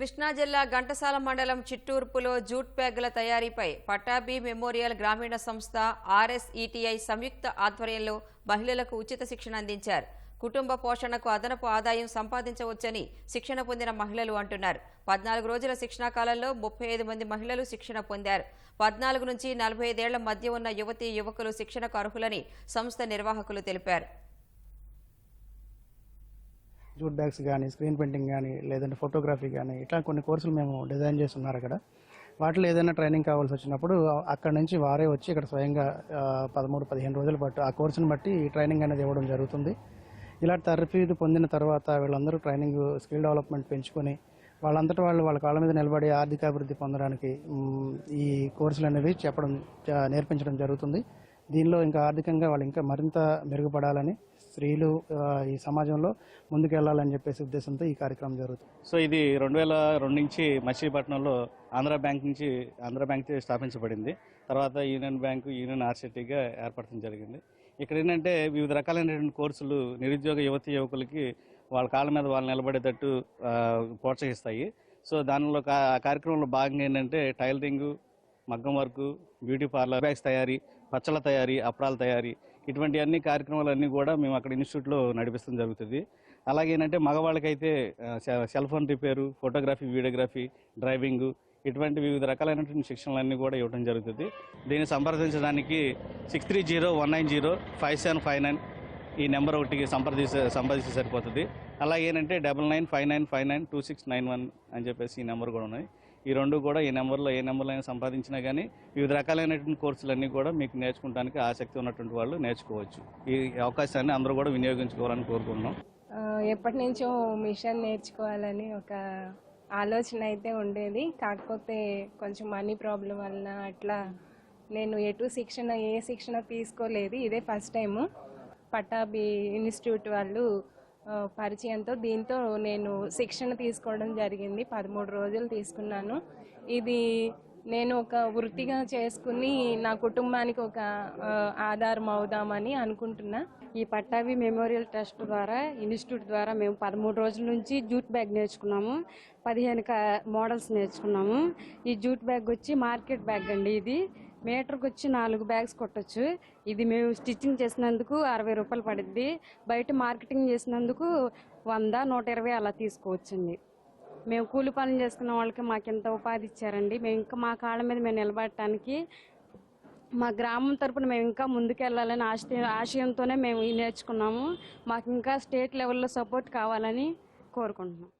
కృష్ణా జిల్లా ఘంటసాల మండలం చిట్టూర్పులో jute బ్యాగుల తయారీపై Pattabhi memorial గ్రామీణ సంస్థ ఆర్ఎస్ఈటీఐ సంయుక్త ఆధ్వర్యంలో మహిళలకు ఉచిత శిక్షణ అందించారు. కుటుంబ పోషణకు అదనపు ఆదాయం సంపాదించవచ్చని శిక్షణ పొందిన మహిళలు అంటున్నారు. పద్నాలుగు రోజుల శిక్షణా కాలంలో ముప్పై ఐదు మంది మహిళలు శిక్షణ పొందారు. పద్నాలుగు నుంచి నలభై ఐదేళ్ళ మధ్య ఉన్న యువతీ యువకులు శిక్షణకు అర్హులని సంస్థ నిర్వాహకులు తెలిపారు. జూట్ బ్యాగ్స్ కానీ స్క్రీన్ పెయింటింగ్ కానీ లేదంటే ఫోటోగ్రఫీ కానీ ఇట్లా కొన్ని కోర్సులు మేము డిజైన్ చేసి ఉన్నారు అక్కడ. వాటిలో ఏదైనా ట్రైనింగ్ కావాల్సి వచ్చినప్పుడు అక్కడ నుంచి వారే వచ్చి ఇక్కడ స్వయంగా పదమూడు పదిహేను రోజుల పాటు ఆ కోర్సును బట్టి ఈ ట్రైనింగ్ అనేది ఇవ్వడం జరుగుతుంది. ఇలా తరఫీదు పొందిన తర్వాత వీళ్ళందరూ ట్రైనింగ్ స్కిల్ డెవలప్మెంట్ పెంచుకొని వాళ్ళంతటా వాళ్ళు వాళ్ళ కాళ్ళ మీద నిలబడి ఆర్థిక అభివృద్ధి పొందడానికి ఈ కోర్సులు అనేవి చెప్పడం నేర్పించడం జరుగుతుంది. దీనిలో ఇంకా ఆర్థికంగా వాళ్ళు ఇంకా మరింత మెరుగుపడాలని స్త్రీలు ఈ సమాజంలో ముందుకెళ్ళాలని చెప్పేసి ఉద్దేశంతో ఈ కార్యక్రమం జరుగుతుంది. సో ఇది రెండు వేల రెండు నుంచి మచిలీపట్నంలో ఆంధ్ర బ్యాంక్ నుంచి ఆంధ్ర బ్యాంక్ స్థాపించబడింది. తర్వాత యూనియన్ బ్యాంకు యూనియన్ ఆర్సిటీగా ఏర్పడటం జరిగింది. ఇక్కడ ఏంటంటే వివిధ రకాలైనటువంటి కోర్సులు నిరుద్యోగ యువతి యువకులకి వాళ్ళ కాళ్ళ మీద వాళ్ళు నిలబడేటట్టు ప్రోత్సహిస్తాయి. సో దానిలో కా- కార్యక్రమంలో భాగంగా ఏంటంటే టైలరింగు మగ్గం వర్క్ బ్యూటీ పార్లర్ బ్యాగ్స్ తయారీ పచ్చళ్ళ తయారీ అప్పడాల తయారీ ఇటువంటి అన్ని కార్యక్రమాలన్నీ కూడా మేము అక్కడ ఇన్స్టిట్యూట్లో నడిపిస్తాం జరుగుతుంది. అలాగే ఏంటంటే మగవాళ్ళకైతే సె- cell phone repair photography videography driving ఇటువంటి వివిధ రకాలైనటువంటి శిక్షణలన్నీ కూడా ఇవ్వడం జరుగుతుంది. దీన్ని సంప్రదించడానికి six three zero one nine zero five seven five nine ఈ నెంబర్ ఒకటికి సంప్రదిస్తే సంప్రదిస్తే సరిపోతుంది. అలాగే ఏంటంటే double nine five nine five nine two six nine one అని చెప్పేసి ఈ నెంబర్ కూడా ఉన్నాయి. ఈ రెండు కూడా ఈ నెంబర్లో ఏ నెంబర్లో అయినా సంపాదించినా కానీ వివిధ రకాలైనటువంటి కోర్సులన్నీ కూడా మీకు నేర్చుకోవడానికి ఆసక్తి ఉన్నటువంటి వాళ్ళు నేర్చుకోవచ్చు. ఈ అవకాశాన్ని అందరూ కూడా వినియోగించుకోవాలని కోరుకుంటున్నాం. ఎప్పటి నుంచో మిషన్ నేర్చుకోవాలని ఒక ఆలోచన అయితే ఉండేది. కాకపోతే కొంచెం మనీ ప్రాబ్లం వలన అట్లా నేను ఎటు శిక్షణ ఏ శిక్షణ తీసుకోలేదు. ఇదే ఫస్ట్ టైము. పటాబి ఇన్స్టిట్యూట్ వాళ్ళు పరిచయంతో దీంతో నేను శిక్షణ తీసుకోవడం జరిగింది. పదమూడు రోజులు తీసుకున్నాను. ఇది నేను ఒక వృత్తిగా చేసుకుని నా కుటుంబానికి ఒక ఆధారం అవుదామని అనుకుంటున్నా. ఈ పట్టాభి మెమోరియల్ ట్రస్ట్ ద్వారా ఇన్స్టిట్యూట్ ద్వారా మేము పదమూడు రోజుల నుంచి జూట్ బ్యాగ్ నేర్చుకున్నాము. పదిహేను మోడల్స్ నేర్చుకున్నాము. ఈ జూట్ బ్యాగ్ వచ్చి మార్కెట్ బ్యాగ్ అండి ఇది. మీటర్కి వచ్చి నాలుగు బ్యాగ్స్ కొట్టచ్చు. ఇది మేము స్టిచ్చింగ్ చేసినందుకు అరవై రూపాయలు పడుద్ది. బయట మార్కెటింగ్ చేసినందుకు వంద నూట ఇరవై అలా తీసుకోవచ్చండి. మేము కూలి పనులు చేసుకున్న వాళ్ళకి మాకు ఎంత ఉపాధి ఇచ్చారండి. మేము ఇంకా మా కాళ్ళ మీద మేము నిలబడటానికి మా గ్రామం తరపున మేము ఇంకా ముందుకెళ్ళాలని ఆశ ఆశయంతోనే మేము నేర్చుకున్నాము. మాకు ఇంకా స్టేట్ లెవెల్లో సపోర్ట్ కావాలని కోరుకుంటున్నాం.